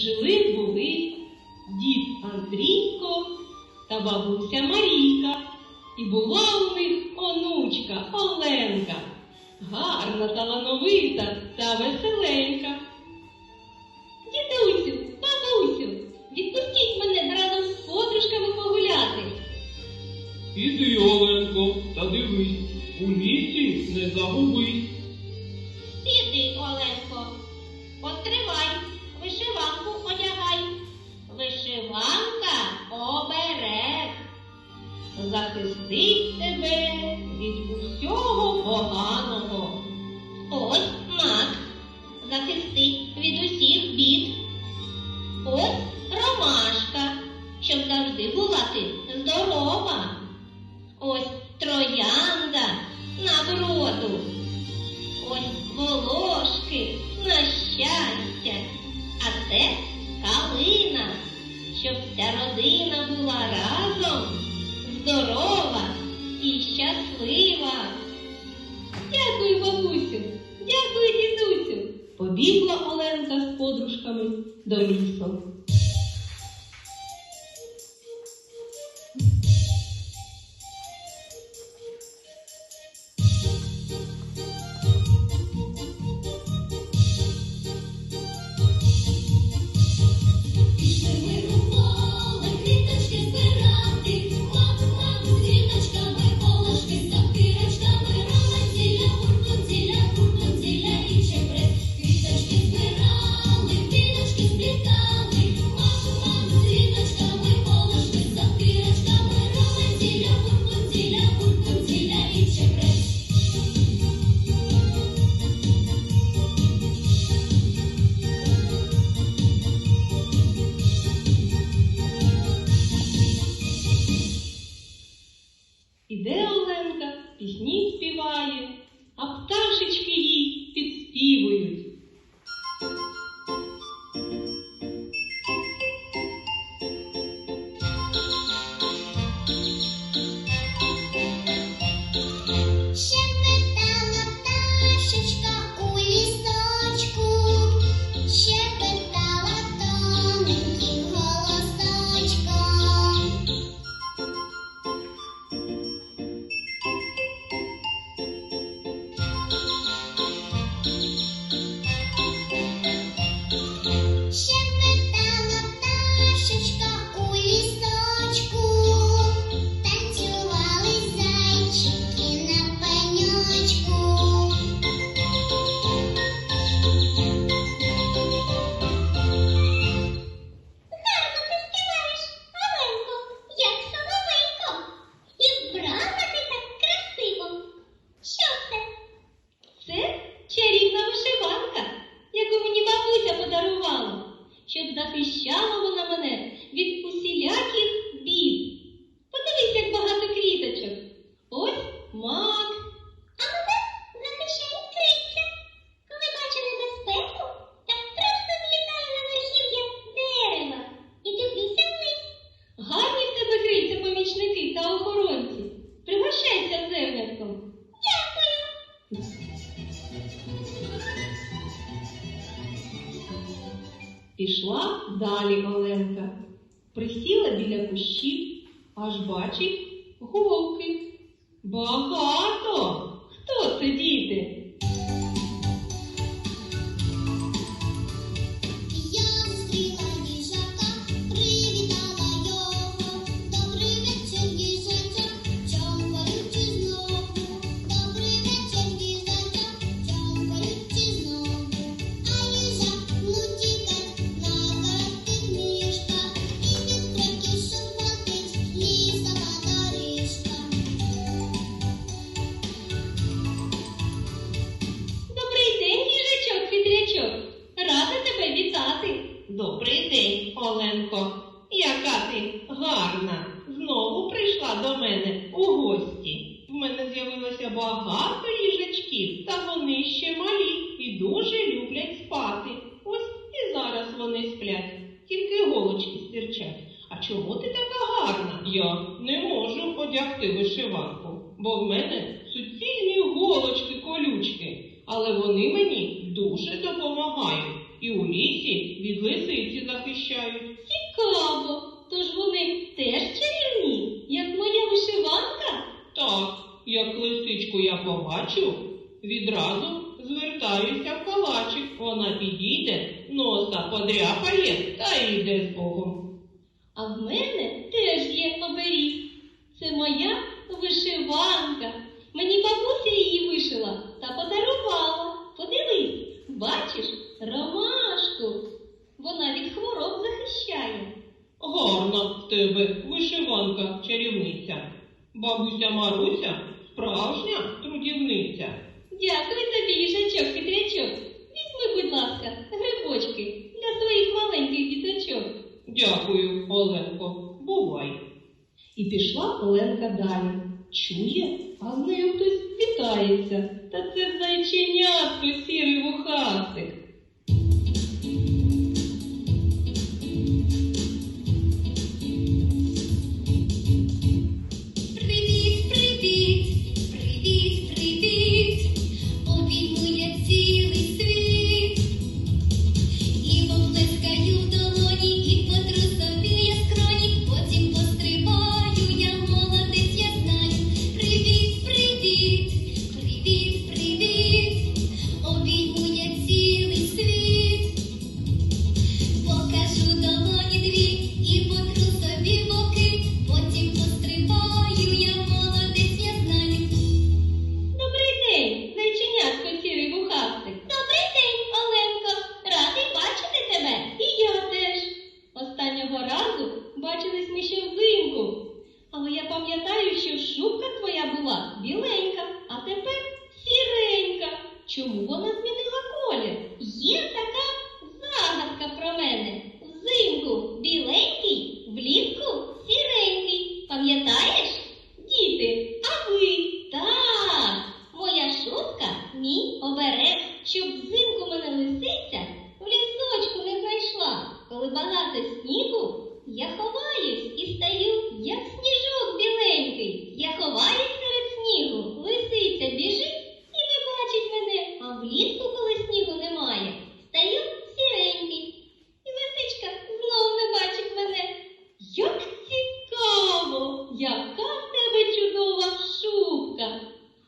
Жили були дід Андрійко та бабуся Марійка. І була у них онучка Оленка, гарна, талановита та веселенька. Дідусю, бабусю, відпустіть мене разом з подружками погуляти. Іди, Оленко, та дивись, у лісі не загубись. Іди, Оленко, потривай вишиванка оберег захистить тебе. захищала вона мене від усіляких кущі аж бачить голки. Багато! Хто це діє? але вони мені дуже допомагають і у лісі від лисиці захищають. Цікаво, тож вони теж чарівні, як моя вишиванка? Так, як лисичку я побачу, відразу звертаюся в калачик. Вона підійде, носа подряпає та йде з Богом. А в мене Бабуся Маруся справжня трудівниця.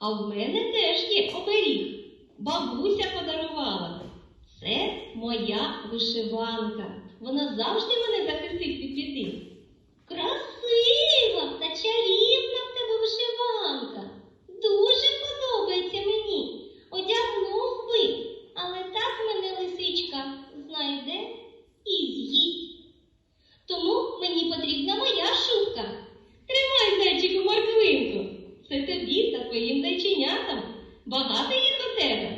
А в мене теж є оберіг. Бабуся подарувала. Це моя вишиванка. Вона завжди мене захистить від біди. Красива та чарівна! Boa nota ainda,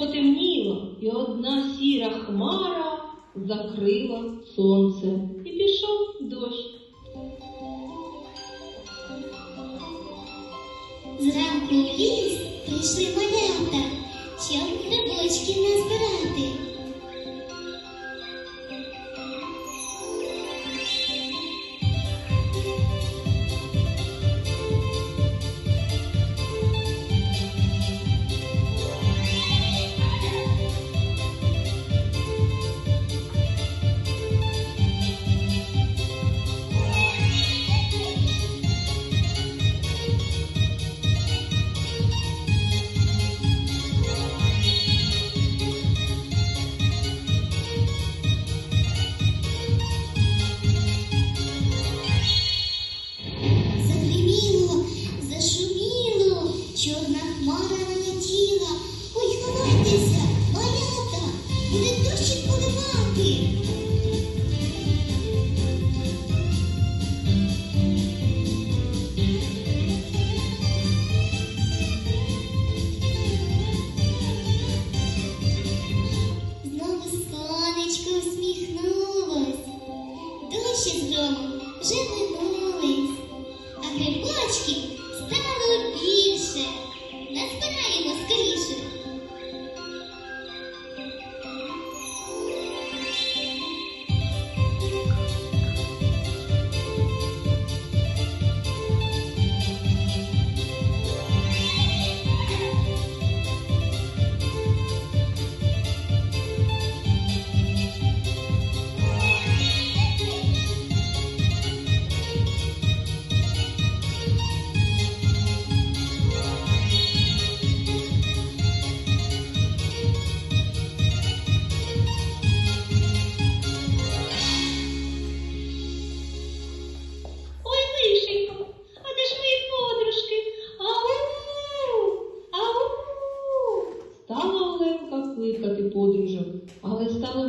потемніло, і одна сіра хмара закрила сонце. І пішов дощ. Зранку в ліс прийшли малята, щоб грибочки назбирати.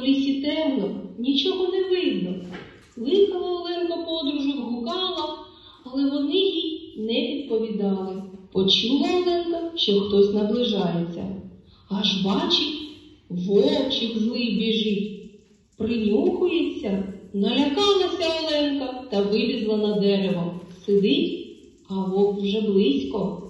Лісі темно, нічого не видно. Кликала Оленка подружок, гукала, але вони їй не відповідали. Почула Оленка, що хтось наближається. Аж бачить, вовчик злий біжить. Принюхується, налякалася Оленка та вилізла на дерево. Сидить, а вовк вже близько.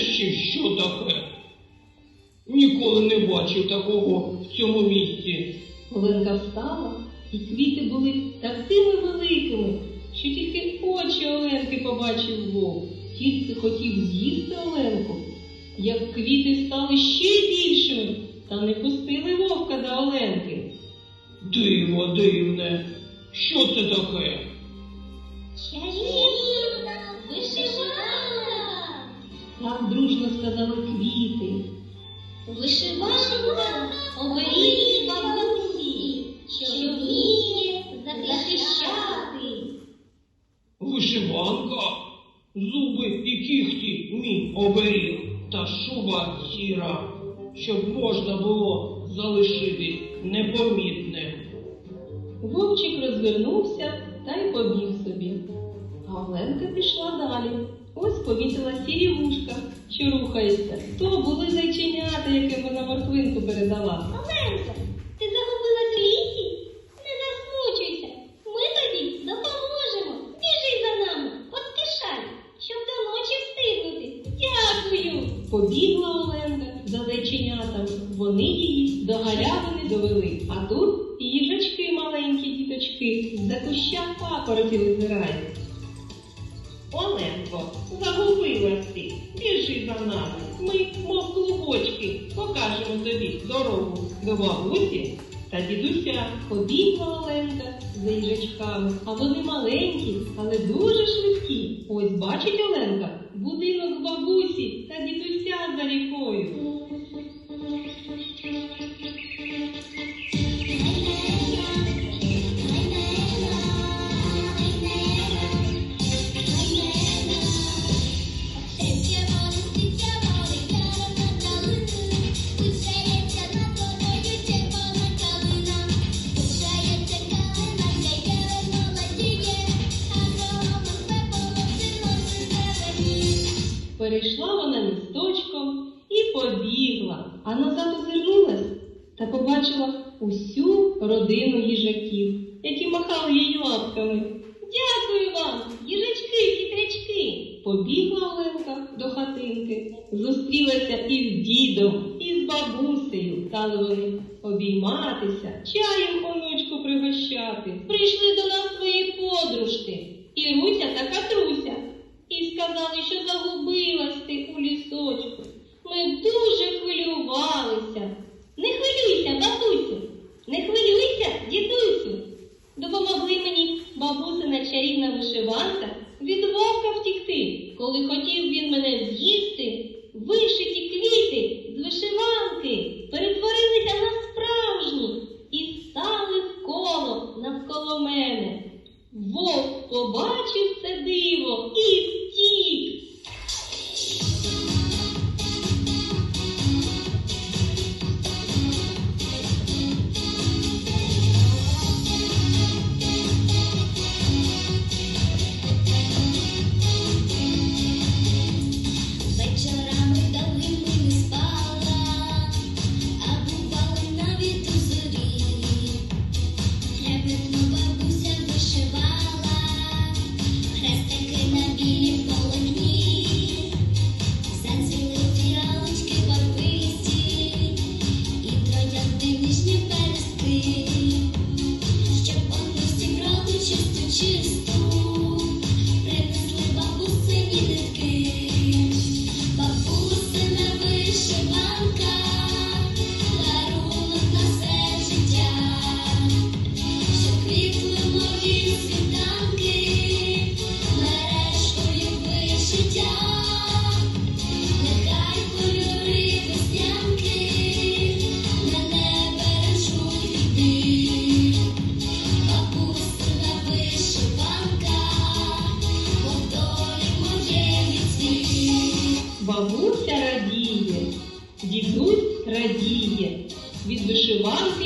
Ще що таке? Ніколи не бачив такого в цьому місці. Оленка встала, і квіти були такими великими, що тільки очі Оленки побачив вовк. Тільки хотів з'їсти Оленку, як квіти стали ще більшими та не пустили вовка до Оленки. Диво дивне. Що це таке? Чарівна вишиванка. Так дружно сказали квіти. Вишиванка оберіг бабусі, що вміє захищати. Вишиванка, зуби і кіхті мій оберіг, та шуба сіра, щоб можна було залишити непомітним. Вовчик розвернувся та й побіг собі. А Оленка пішла далі. Ось помітила сірі вушка, що рухається. То були зайченята, яким вона морквинку передала. Оленко, бабусі та дідуся. Побігла Оленка за їжачками, а вони маленькі, але дуже швидкі. Ось бачить Оленка будинок бабусі та дідуся за рікою. Побігла, а назад озирнулась та побачила усю родину їжаків, які махали їй лапками. Дякую вам, їжачки, хитрячки. Побігла Оленка до хатинки, зустрілася із дідом, із бабусею стали вони обійматися, чаєм онучку пригощати. Прийшли до нас свої подружки, Іруся та Катруся, від